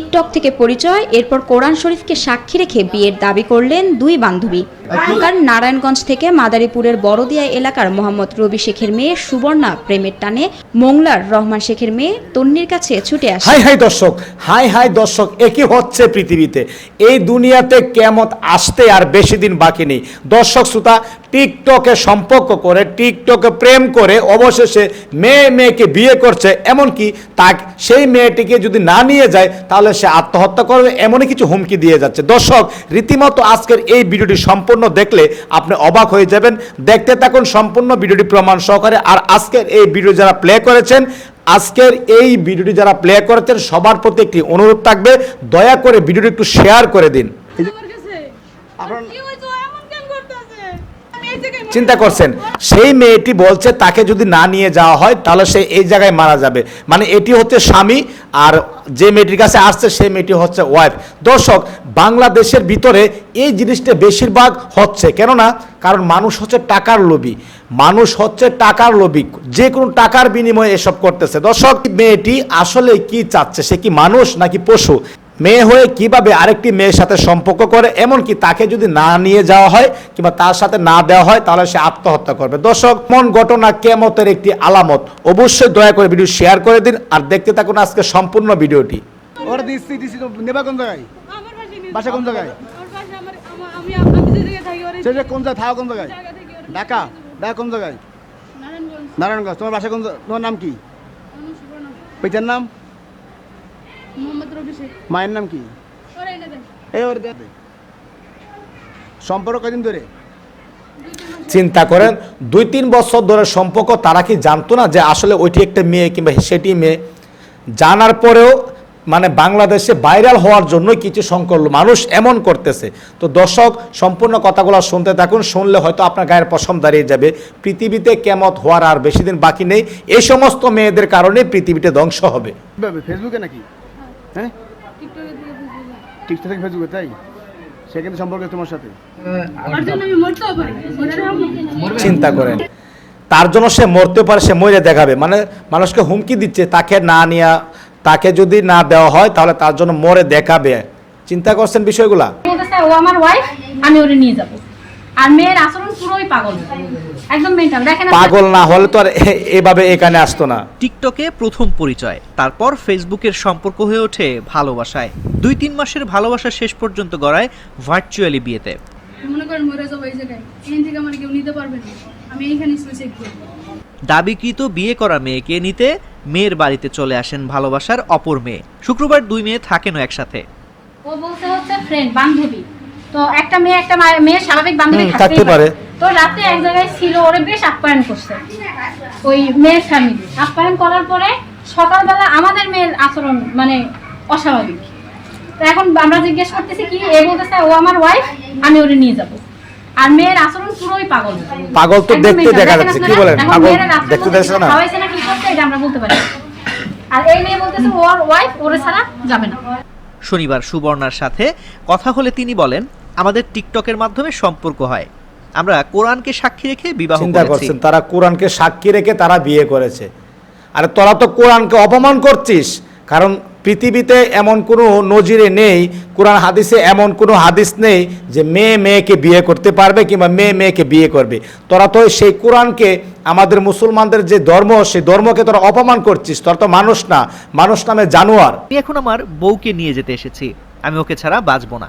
TikTok থেকে পরিচয়, এরপর কোরআন শরীফকে সাক্ষী রেখে বিয়ের দাবি করলেন দুই বান্ধবী। ঢাকার নারায়ণগঞ্জ থেকে মাদারীপুরের বড়দিয়া এলাকার মোহাম্মদ রবি শেখের মেয়ে সুবর্ণা প্রেমের টানে মোংলার রহমান শেখের মেয়ে তন্নির কাছে ছুটে আসে। হাই হাই দর্শক, হাই হাই দর্শক একই হচ্ছে পৃথিবীতে? এই দুনিয়াতে কেমত আসতে আর বেশি দিন বাকি নেই। দর্শক, শ্রোতা টিকটকে সম্পর্ক করে টিকটকে প্রেম করে অবশেষে মেয়ে মেয়েকে বিয়ে করছে এমনকি তা সেই মেয়েটিকে যদি না নিয়ে যায় তাহলে সে আত্মহত্যা করবে এমনই কিছু হুমকি দিয়ে যাচ্ছে। দর্শক রীতিমতো আজকের এই ভিডিওটি সম্পূর্ণ দেখলে আপনি অবাক হয়ে যাবেন। দেখতে থাকুন সম্পূর্ণ ভিডিওটি প্রমাণ সহকারে। আর আজকের এই ভিডিও যারা প্লে করেছেন আজকের এই ভিডিওটি যারা প্লে করেছেন সবার প্রতি একটি অনুরোধ থাকবে। দয়া করে ভিডিওটি একটু শেয়ার করে দিন। আমার চিন্তা করছেন, সেই মেয়েটি বলছে তাকে যদি না নিয়ে যাওয়া হয়, তাহলে সে এই জায়গায় মারা যাবে। মানে এটি হচ্ছে স্বামী, আর যে মেয়েটির কাছে আসছে সেই মেয়েটি হচ্ছে ওয়াইফ দর্শক, বাংলাদেশের ভিতরে এই জিনিসটা বেশিরভাগ হচ্ছে। কেননা, কারণ মানুষ হচ্ছে টাকার লোভী। মানুষ হচ্ছে টাকার লোভী। যে কোনো টাকার বিনিময়ে এসব করতেছে। দর্শক মেয়েটি আসলে কি চাচ্ছে? সে কি মানুষ নাকি পশু? মেয়ে হয়ে কীভাবে আরেকটি মেয়ের সাথে সম্পর্ক করে এমনকি তাকে যদি না নিয়ে যাওয়া হয় কিংবা তার সাথে না দেওয়া হয় তাহলে সে আত্মহত্যা করবে। দর্শক মন ঘটনা কেমতের একটি আলামত। অবশ্যই দয়া করে ভিডিও শেয়ার করে দিন আর দেখতে থাকুন আজকে সম্পূর্ণ ভিডিওটি। ওরা দিচ্ছি দিচ্ছি নেবা কোন জায়গায়? আমার পাশে নিয়ে বাসা কোন জায়গায়? কোন জায়গায় থাকা কোন জায়গায় ঢাকা? ঢাকা কোন জায়গায়? নারায়ণগঞ্জ। নারায়ণগঞ্জ। তোমার বাসা কোন জায়গায়? তোমার নাম কি? পিতার নাম? মোহাম্মদ রবি শেখ। মায়ের নাম কি? ওরা এনে দেন এই ওর সম্পর্ক কদিন ধরে? চিন্তা করেন দুই তিন বছর ধরে সম্পর্ক তারা কি জানতো না যে আসলে ওইটি একটা মেয়ে কিংবা সেটি মেয়ে? জানার পরেও মানে বাংলাদেশে ভাইরাল হওয়ার জন্যই কিছু সংকল্প মানুষ এমন করতেছে। তো দর্শক সম্পূর্ণ কথাগুলো শুনতে থাকুন শুনলে হয়তো আপনার গায়ের পশম দাঁড়িয়ে যাবে। পৃথিবীতে কেমত হওয়ার আর বেশি দিন বাকি নেই। এই সমস্ত মেয়েদের কারণে পৃথিবীতে ধ্বংস হবে। ফেসবুকে নাকি? হ্যাঁ? টিকটকে ফেসবুকে টিকটক থেকে ফেসবুকে তাই? সেখানে সম্পর্ক তোমার সাথে। চিন্তা করেন। তার জন্য সে মরতে পারে সে মরে দেখাবে। মানে মানুষকে হুমকি দিচ্ছে তাকে না নেওয়া তাকে যদি না দেওয়া হয় তাহলে তার জন্য মরে দেখাবে। চিন্তা করছেন বিষয়গুলা? ও আমার ওয়াইফ আমি ওরে নিয়ে যাব। আর মেয়ের আচরণ পুরোই পাগল। একদম মেন্টাল দেখেন পাগল না হলে তো আর এভাবে এখানে আসতো না। টিকটকে প্রথম পরিচয় তারপর ফেসবুকের সম্পর্ক হয়ে ওঠে ভালোবাসায়। দুই তিন মাসের ভালোবাসা শেষ পর্যন্ত গড়ায় ভার্চুয়ালি বিয়েতে। মনে করেন মরে যাব এই জায়গায়। এখান থেকে আমার কেউ নিতে পারবে না। আমি এইখানে সুইসাইড করব। দাবিকৃত বিয়ে করা মেয়েকে নিতে মেয়ের বাড়িতে চলে আসেন ভালোবাসার অপর মেয়ে। শুক্রবার দুই মেয়ে থাকেনও একসাথে। ও বলতে হচ্ছে ফ্রেন্ড বান্ধবী। তো একটা মেয়ে একটা মা- মেয়ের স্বাভাবিক বান্ধবী থাকতে পারে। তো রাতে এক জায়গায় ছিল ওরে বেশ আপ্যায়ন করছে। ওই মেয়ের ফ্যামিলি আপ্যায়ন করার পরে সকালবেলা আমাদের মেয়ের আচরণ মানে অস্বাভাবিক। তো এখন আমরা জিজ্ঞেস করতেছি কি এ বলতেছে ও আমার ওয়াইফ আমি ওরে নিয়ে যাব। আর মেয়ের আচরণ পুরোই পাগল। পাগল তো দেখতে দেখা যাচ্ছে, কি বলেন? পাগল দেখতে না? খাওয়াইছে না কি করছে এটা আমরা বলতে পারি আর এই মেয়ে বলতেছে ওর ওয়াইফ ওরে ছাড়া যাবে না। শনিবার সুবর্ণার সাথে কথা হলে তিনি বলেন আমাদের টিকটকের মাধ্যমে সম্পর্ক হয়। আমরা কোরআনকে সাক্ষী রেখে বিবাহ চিন্তা করছেন তারা কোরআনকে সাক্ষী রেখে তারা বিয়ে করেছে। আরে তোরা তো কোরআনকে অপমান করছিস কারণ পৃথিবীতে এমন কোনো নজিরে নেই কোরআন হাদিসে এমন কোনো হাদিস নেই যে মেয়ে মেয়েকে বিয়ে করতে পারবে কিংবা মেয়ে মেয়েকে বিয়ে করবে। তোরা তো সেই কোরআনকে আমাদের মুসলমানদের যে ধর্ম সেই ধর্মকে তোরা অপমান করছিস। তোরা তো মানুষ না মানুষ নামে জানোয়ার। এখন আমার বউকে নিয়ে যেতে এসেছি। আমি ওকে ছাড়া বাঁচবো না।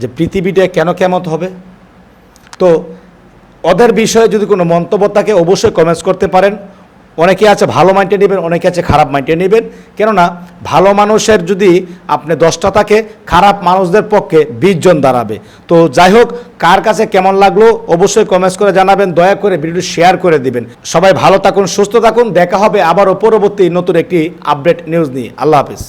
যে পৃথিবীটা কেন কেমত হবে? তো ওদের বিষয়ে যদি কোনো মন্তব্য থাকে, অবশ্যই কমেন্টস করতে পারেন। অনেকে আছে ভালো মাইন্ডে নেবেন, অনেকে আছে খারাপ মাইন্ডে নেবেন। কেননা, ভালো মানুষের যদি আপনি দশটা থাকে, খারাপ মানুষদের পক্ষে বিশ জন দাঁড়াবে। তো যাই হোক, কার কাছে কেমন লাগল, অবশ্যই কমেন্টস করে জানাবেন। দয়া করে ভিডিও শেয়ার করে দিবেন। সবাই ভালো থাকুন, সুস্থ থাকুন। দেখা হবে আবারও পরবর্তী নতুন একটি আপডেট নিউজ নিয়ে। আল্লাহ হাফিজ।